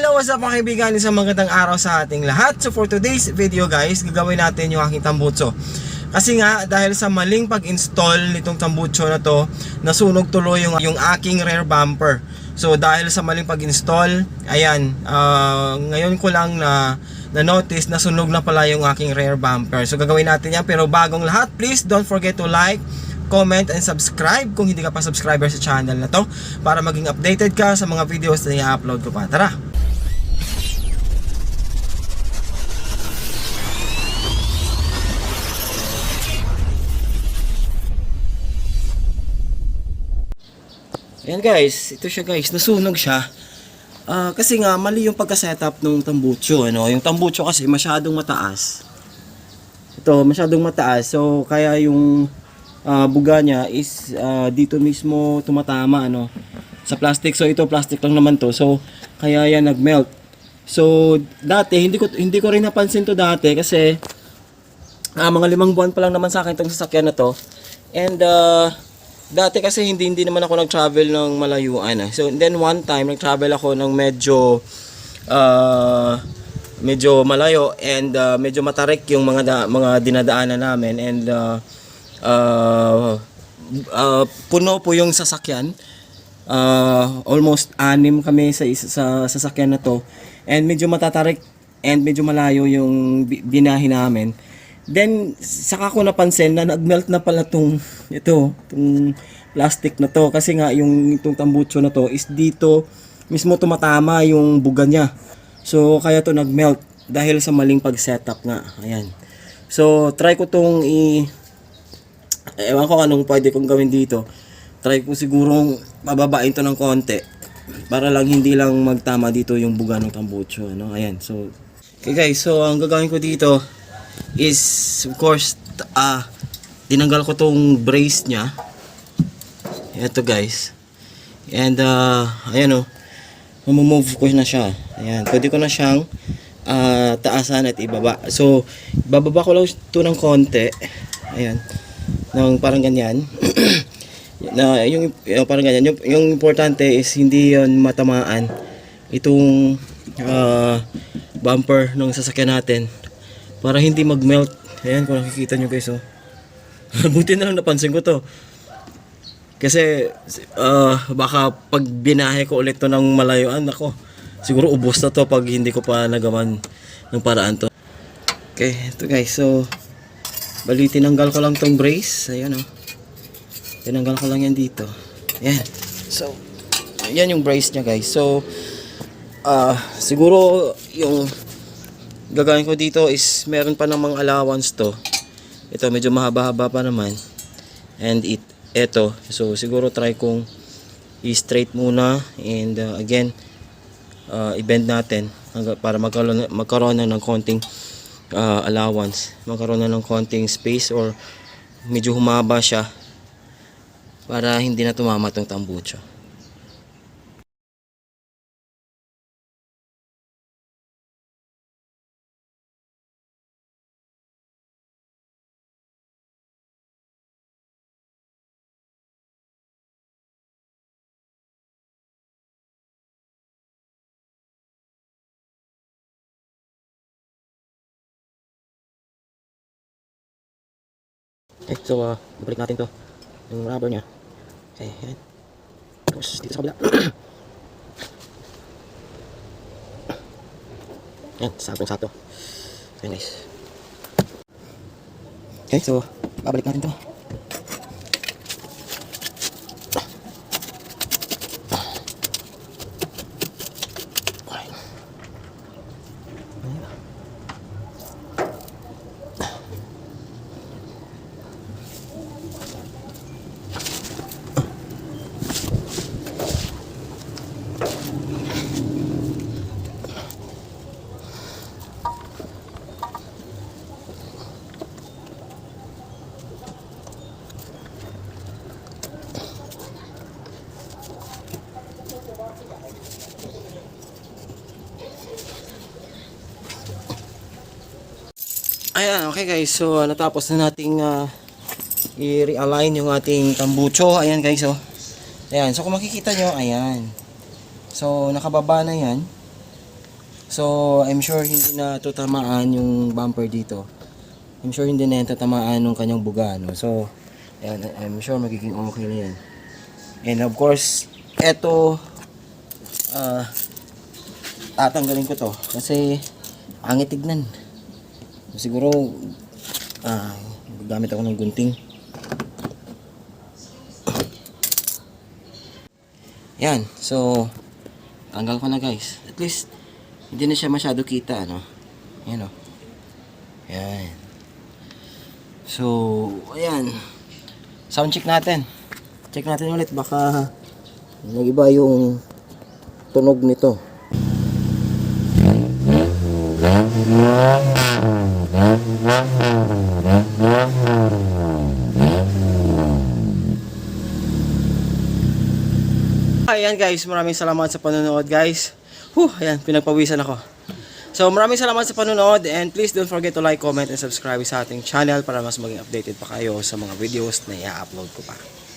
hello, what's up mga kaibigan? Isang magandang araw sa ating lahat. So for today's video guys, gagawin natin yung aking tambutso. Kasi nga, dahil sa maling pag-install nitong tambutso na to, nasunog tuloy yung, yung aking rear bumper. So dahil sa maling pag-install, ayan, ah, ngayon ko lang na na-notice na sunog na pala yung aking rear bumper. So gagawin natin yan. Pero bagong lahat, please don't forget to like, comment, and subscribe kung hindi ka pa subscriber sa channel na to para maging updated ka sa mga videos na i-upload ko pa. Tara! Ayan guys, ito siya guys, nasunog siya. Ah, kasi nga mali yung pagka-setup ng tambucho, ano? Yung tambucho kasi masyadong mataas. Ito, masyadong mataas. So kaya yung ah, buga niya is ah, dito mismo tumatama ano sa plastic. So ito plastic lang naman to. So kaya yan nagmelt. So dati hindi ko hindi ko rin napansin to dati kasi ah, mga limang buwan pa lang naman sa akin itong sasakyan na to. And uh, dati kasi hindi hindi naman ako nag-travel ng malayuan. eh. So then one time nag-travel ako ng medyo uh, medyo malayo and uh, medyo matarik yung mga da- mga dinadaanan namin and uh, uh, uh, puno po yung sasakyan. Uh, almost anim kami sa isa sa sasakyan na to and medyo matatarik and medyo malayo yung bi- binahe namin. Then, saka ko napansin na nagmelt na pala tong, ito, tong plastic na to. Kasi nga, yung itong tambucho na to is dito, mismo tumatama yung buga niya. So, kaya to nagmelt dahil sa maling pag-setup nga. Ayan. So, try ko tong i... Ewan ko anong pwede kong gawin dito. Try ko sigurong pababain to ng konti. Para lang hindi lang magtama dito yung buga ng tambucho. Ano? Ayan. So, okay guys. So, ang gagawin ko dito is of course ah tinanggal ko tong brace niya. Ito guys. And uh, ayan o mamumove ko na siya. Ayan pwede ko na siyang ah, taasan at ibaba. So bababa ko lang ito ng konti. Ayan. Ng parang ganyan. Na yung, yung parang ganyan. Yung, yung importante is hindi yon matamaan itong ah, bumper ng sasakyan natin para hindi mag-melt. Ayan, kung nakikita nyo guys, oh. Buti na lang napansin ko to. Kasi, uh, baka pag binahe ko ulit to ng malayuan, ako, siguro ubos na to pag hindi ko pa nagawan ng paraan to. Okay, ito guys, so, bali tinanggal ko lang tong brace. Ayan, oh. Tinanggal ko lang yan dito. Ayan. So, yan yung brace niya guys. So, ah siguro yung gagawin ko dito is meron pa namang allowance to. Ito medyo mahaba-haba pa naman. And it eto so siguro try kong i-straight muna and uh, again uh, i-bend natin para magkaroon, magkaroon na ng konting uh, allowance. Magkaroon na ng konting space or medyo humaba siya para hindi na tumama tong tambucho Okay, so uh, balik natin to. Yung rubber niya. Okay, yan. Tapos dito sa kabila. yan, saktong-sakto. Okay, nice. Okay, so babalik natin to. Ayan, okay guys. So, uh, natapos na nating uh, i-realign yung ating tambucho. Ayan guys, oh. Ayan, so kung makikita nyo, ayan. So, nakababa na yan. So, I'm sure hindi na tatamaan yung bumper dito. I'm sure hindi na yan tatamaan ng kanyang buga, no? So, ayan, I'm sure magiging okay na yan. And of course, eto, ah, tatanggalin ko to. Kasi, angit tignan. Siguro, ah, gamit ako ng gunting. Yan, so, tanggal ko na guys. At least, hindi na siya masyado kita, ano. Yan o. Yan. So, ayan. Sound check natin. Check natin ulit, baka nag-iba yung tunog nito. Ayan guys, maraming salamat sa panonood guys. Whew, ayan, pinagpawisan ako. So maraming salamat sa panonood and please don't forget to like, comment, and subscribe sa ating channel para mas maging updated pa kayo sa mga videos na i-upload ko pa.